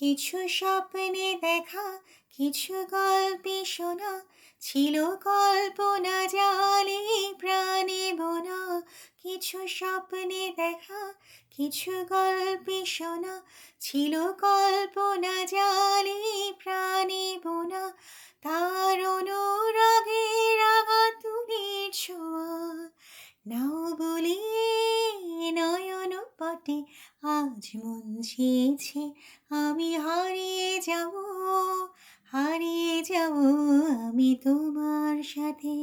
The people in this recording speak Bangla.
কিছু স্বপ্নে দেখা, কিছু গল্পে শোনা, ছিল কল্পনা জালে প্রাণে বোনা। কিছু স্বপ্নে দেখা, কিছু গল্পে শোনা, ছিল কল্পনা জালে পটে আজ মন চেয়েছে আমি হারিয়ে যাব হারিয়ে যাব আমি তোমার সাথে।